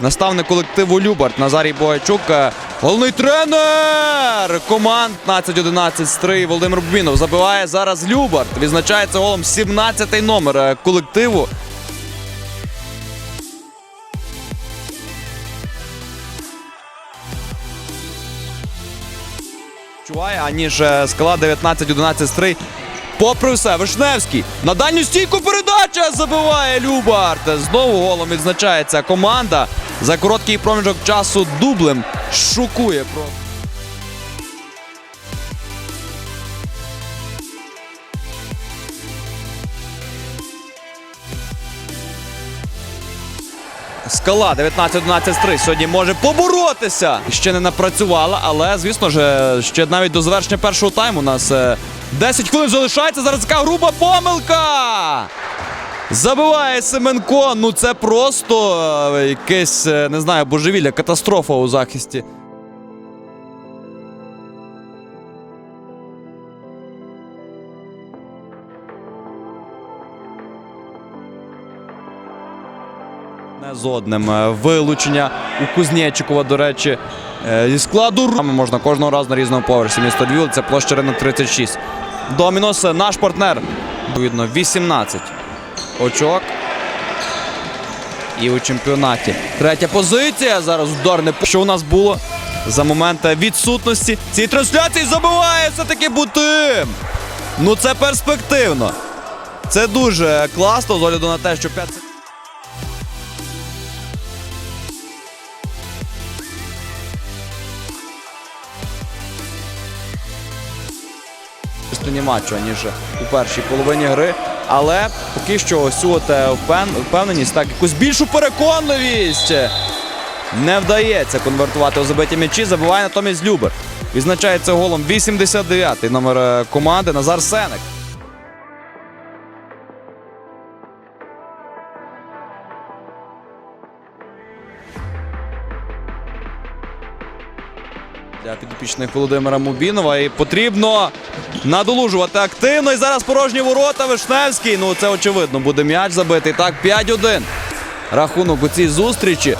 Наставник колективу Любарт Назарій Богачук. е, Головний тренер команд 15-11 стрий Володимир Бубінов забиває зараз Любарт. Відзначається голом 17-й номер е, колективу. Чуває, аніж е, скала 19-11 стрий. Попри все, Вишневський на дальню стійку передача забиває Любарт. Знову голом відзначається команда. За короткий проміжок часу дублем шокує про. Скала 19-11-3 сьогодні може поборотися. Ще не напрацювала, але звісно ж, е, ще навіть до завершення першого тайму у нас е, 10 хвилин залишається. Зараз така груба помилка. Забиває Семенко. Ну це просто е, якесь, е, не знаю, божевілля, катастрофа у захисті. Не з одним Е, вилучення у Кузнєчикова, до речі, е, зі складу можна кожного разу на різному поверсі. Місто Львів, це площа ринок 36. Домінос, е, наш партнер. Видно, 18 очок. І у чемпіонаті. Третя позиція. Зараз ударне що у нас було за момент відсутності. Цієї трансляції забиває все-таки Бутим. Ну це перспективно. Це дуже класно, з огляду на те, що 5 стані матчу, ніж у першій половині гри. Але поки що ось цю е, впевненість, так якусь більшу переконливість не вдається конвертувати у забиті м'ячі. Забиває натомість Любер. Відзначається голом 89-й номер е, команди Назар Сенек. Для підопічних Володимира Мубінова. І потрібно надолужувати активно. І зараз порожні ворота Вишневський. Ну це очевидно, буде м'яч забитий. Так, 5-1. Рахунок у цій зустрічі.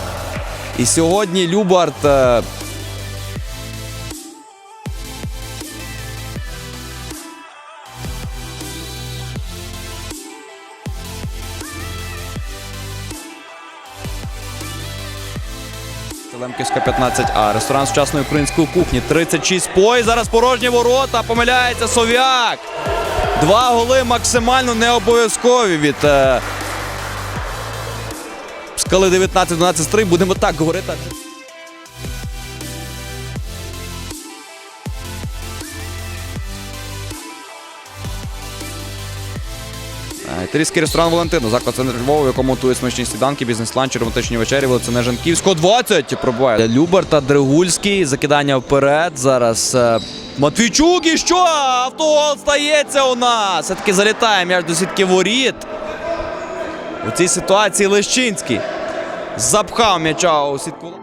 І сьогодні Любарт. Лемківська 15А. Ресторан сучасної української кухні. 36 пой. Зараз порожні ворота. Помиляється Сов'як. Два голи максимально не обов'язкові від е, скали 19-12-3. Будемо так говорити. Італійський ресторан Валентино. Заклад центр Львова, в якому готують смачні сніданки, бізнес-ланчі, романтичні вечері, вулиця Жанківського 20 пробуває. Люберта Дригульський. Закидання вперед. Зараз е, Матвійчук і що? Автогол стається у нас. Все-таки залітає м'яч до сітки воріт. У цій ситуації Лещинський запхав м'яча у сітку.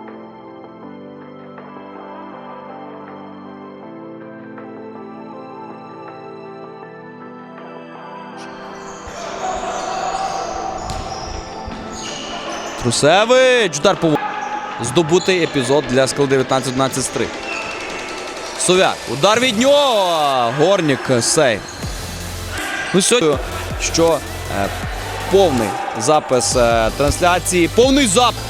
Трусевич. Удар по здобутий епізод для скл 19-12-3. Совяк. Удар від нього. Горнік сейв. Ну, сьогодні, що е, повний запис е, трансляції. Повний запис.